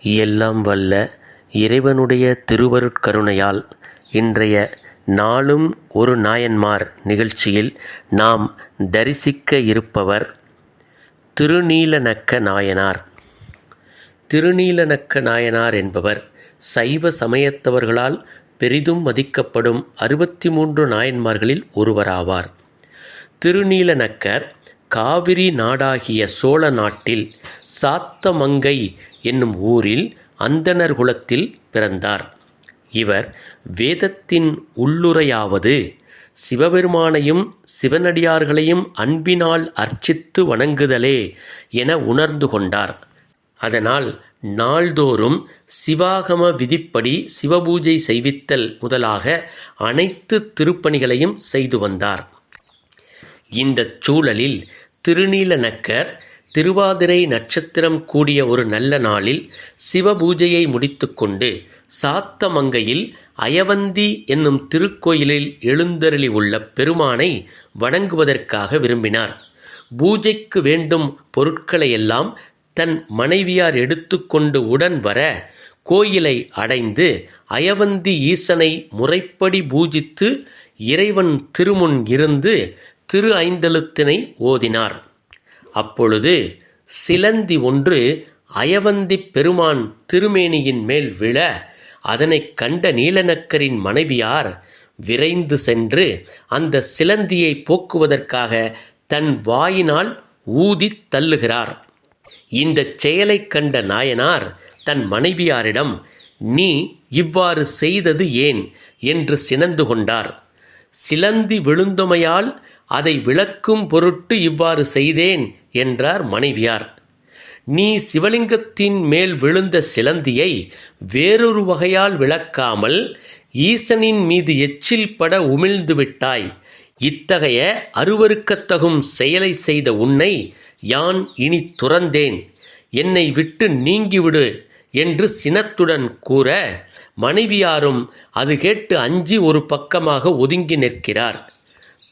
எல்லாம் வல்ல இறைவனுடைய திருவருட்கருணையால் இன்றைய நாளும் ஒரு நாயன்மார் நிகழ்ச்சியில் நாம் தரிசிக்க இருப்பவர் திருநீலநக்க நாயனார். திருநீலநக்க நாயனார் என்பவர் சைவ சமயத்தவர்களால் பெரிதும் மதிக்கப்படும் அறுபத்தி மூன்று நாயன்மார்களில் ஒருவராவார். திருநீலநக்கர் காவிரி நாடாகிய சோழ நாட்டில் சாத்தமங்கை என்னும் ஊரில் அந்தணர் குலத்தில் பிறந்தார். இவர் வேதத்தின் உள்ளுரையாவது சிவபெருமானையும் சிவனடியார்களையும் அன்பினால் அர்ச்சித்து வணங்குதலே என உணர்ந்து கொண்டார். அதனால் நாள்தோறும் சிவாகம விதிப்படி சிவபூஜை செய்வித்தல் முதலாக அனைத்து திருப்பணிகளையும் செய்து வந்தார். இந்தச் சூழலில் திருநீலநக்கர் திருவாதிரை நட்சத்திரம் கூடிய ஒரு நல்ல நாளில் சிவபூஜையை முடித்துக்கொண்டு சாத்தமங்கையில் அயவந்தி என்னும் திருக்கோயிலில் எழுந்தருளி உள்ள பெருமானை வணங்குவதற்காக விரும்பினார். பூஜைக்கு வேண்டும் பொருட்களையெல்லாம் தன் மனைவியார் எடுத்துக்கொண்டு உடன் வர கோயிலை அடைந்து அயவந்தி ஈசனை முறைப்படி பூஜித்து இறைவன் திருமுன் இருந்து திரு ஐந்தெழுத்தினை ஓதினார். அப்பொழுது சிலந்தி ஒன்று அயவந்தி பெருமான் திருமேனியின் மேல் விழ அதனைக் கண்ட நீலநக்கரின் மனைவியார் விரைந்து சென்று அந்த சிலந்தியை போக்குவதற்காக தன் வாயினால் ஊதித் தள்ளுகிறார். இந்தச் செயலைக் கண்ட நாயனார் தன் மனைவியாரிடம் நீ இவ்வாறு செய்தது ஏன்? என்று சினந்து கொண்டார். சிலந்தி விழுந்தமையால் அதை விளக்கும் பொருட்டு இவ்வாறு செய்தேன் என்றார் மனைவியார். நீ சிவலிங்கத்தின் மேல் விழுந்த சிலந்தியை வேறொரு வகையால் விளக்காமல் ஈசனின் மீது எச்சில் பட உமிழ்ந்து விட்டாய். இத்தகைய அருவருக்கத்தகும் செயலை செய்த உன்னை யான் இனி துறந்தேன். என்னை விட்டு நீங்கிவிடு என்று சினத்துடன் கூற மனைவியாரும் அது கேட்டு அஞ்சி ஒரு பக்கமாக ஒதுங்கி நிற்கிறார்.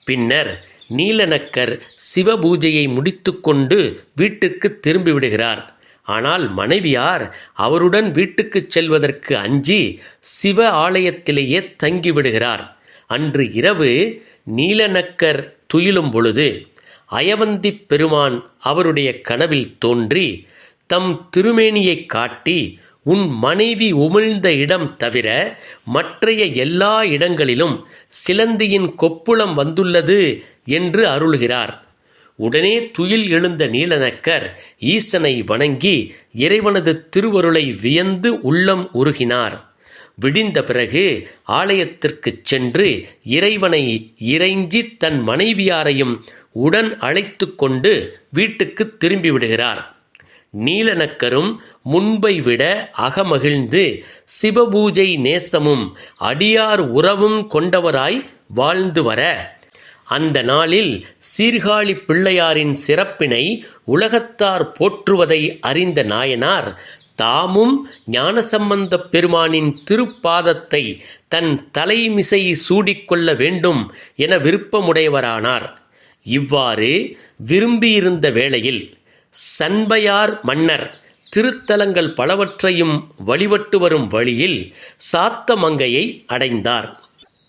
பின்னர் நீலநக்கர் சிவபூஜையை முடித்துக்கொண்டு வீட்டுக்கு திரும்பிவிடுகிறார். ஆனால் மனைவியார் அவருடன் வீட்டுக்கு செல்வதற்கு அஞ்சி சிவ ஆலயத்திலேயே தங்கிவிடுகிறார். அன்று இரவு நீலநக்கர் துயிலும் பொழுது அயவந்தி பெருமான் அவருடைய கனவில் தோன்றி தம் திருமேனியைக் காட்டி உன் மனைவி உமிழ்ந்த இடம் தவிர மற்றைய எல்லா இடங்களிலும் சிலந்தியின் கொப்புளம் வந்துள்ளது என்று அருள்கிறார். உடனே துயில் எழுந்த நீலநக்கர் ஈசனை வணங்கி இறைவனது திருவருளை வியந்து உள்ளம் உருகினார். விடிந்த பிறகு ஆலயத்திற்குச் சென்று இறைவனை இறைஞ்சி தன் மனைவியாரையும் உடன் அழைத்து கொண்டு வீட்டுக்கு திரும்பிவிடுகிறார் விடுகிறார். நீலநக்கரும் முன்பை விட அகமகிழ்ந்து சிவபூஜை நேசமும் அடியார் உறவும் கொண்டவராய் வாழ்ந்து வர. அந்த நாளில் சீர்காழி பிள்ளையாரின் சிறப்பினை உலகத்தார் போற்றுவதை அறிந்த நாயனார் தாமும் ஞானசம்பந்தப் பெருமானின் திருப்பாதத்தை தன் தலைமிசை சூடிக்கொள்ள வேண்டும் என விருப்பமுடையவரானார். இவ்வாறு விரும்பியிருந்த வேளையில் சண்பையார் மன்னர் திருத்தலங்கள் பலவற்றையும் வழிபட்டு வரும் வழியில் சாத்தமங்கையை அடைந்தார்.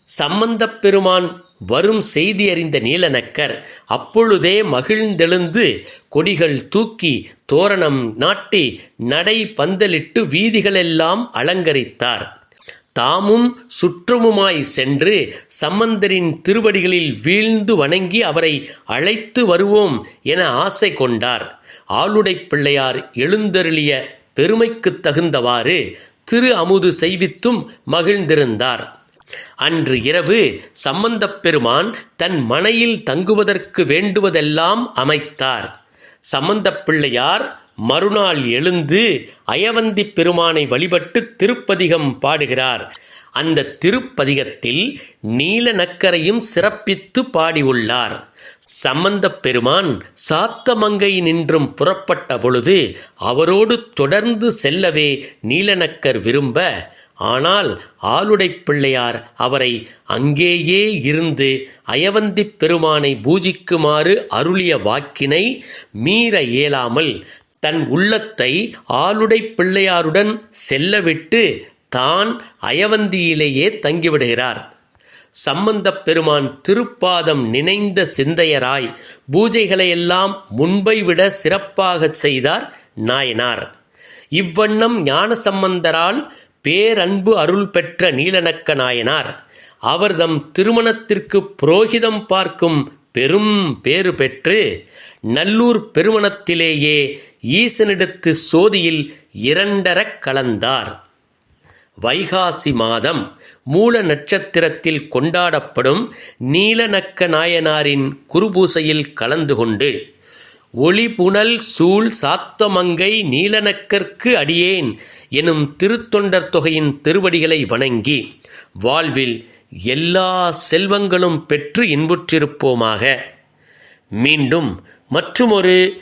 சம்பந்தப் பெருமான் வரும் செய்தி அறிந்த நீலநக்கர் அப்பொழுதே மகிழ்ந்தெழுந்து கொடிகள் தூக்கி தோரணம் நாட்டி நடை பந்தலிட்டு வீதிகளெல்லாம் அலங்கரித்தார். தாமும் சுற்றமுமாய் சென்று சம்பந்தரின் திருவடிகளில் வீழ்ந்து வணங்கி அவரை அழைத்து வருவோம் என ஆசை கொண்டார். ஆளுடை பிள்ளையார் எழுந்தருளிய பெருமைக்குத் தகுந்தவாறு திரு அமுது செய்வித்தும் மகிழ்ந்திருந்தார். அன்று இரவு சம்பந்தப் பெருமான் தன் மனையில் தங்குவதற்கு வேண்டுவதெல்லாம் அமைத்தார். சம்பந்தப் பிள்ளையார் மறுநாள் எழுந்து அயவந்தி பெருமானை வழிபட்டு திருப்பதிகம் பாடுகிறார். அந்த திருப்பதிகத்தில் நீலநக்கரையும் சிறப்பித்து பாடியுள்ளார். சம்பந்தப் பெருமான் சாத்தமங்கை நின்றும் புறப்பட்ட பொழுது அவரோடு தொடர்ந்து செல்லவே நீலநக்கர் விரும்ப ஆனால் ஆளுடை பிள்ளையார் அவரை அங்கேயே இருந்து அயவந்திப் பெருமானை பூஜிக்குமாறு அருளிய வாக்கினை மீற இயலாமல் தன் உள்ளத்தை ஆளுடை பிள்ளையாருடன் செல்லவிட்டு தான் அயவந்தியிலேயே தங்கிவிடுகிறார். சம்பந்தப் பெருமான் திருப்பாதம் நினைந்த சிந்தையராய் பூஜைகளையெல்லாம் முன்பை விட சிறப்பாகச் செய்தார் நாயனார். இவ்வண்ணம் ஞானசம்பந்தரால் பேரன்பு அருள் பெற்ற நீலநக்க நாயனார். அவர்தம் திருமணத்திற்கு புரோகிதம் பார்க்கும் பெரும் பேறு பெற்று நல்லூர் பெருமணத்திலேயே ஈசனிடத்து சோதியில் இரண்டரக் கலந்தார். வைகாசி மாதம் மூல நட்சத்திரத்தில் கொண்டாடப்படும் நீலநக்க நாயனாரின் குருபூசையில் கலந்து கொண்டு ஒளிபுணல் சூழ் சாத்தமங்கை நீலநக்கற்கு அடியேன் எனும் திருத்தொண்டர் தொகையின் திருவடிகளை வணங்கி வாழ்வில் எல்லா செல்வங்களும் பெற்று இன்புற்றிருப்போமாக. மீண்டும் மற்றுமொரு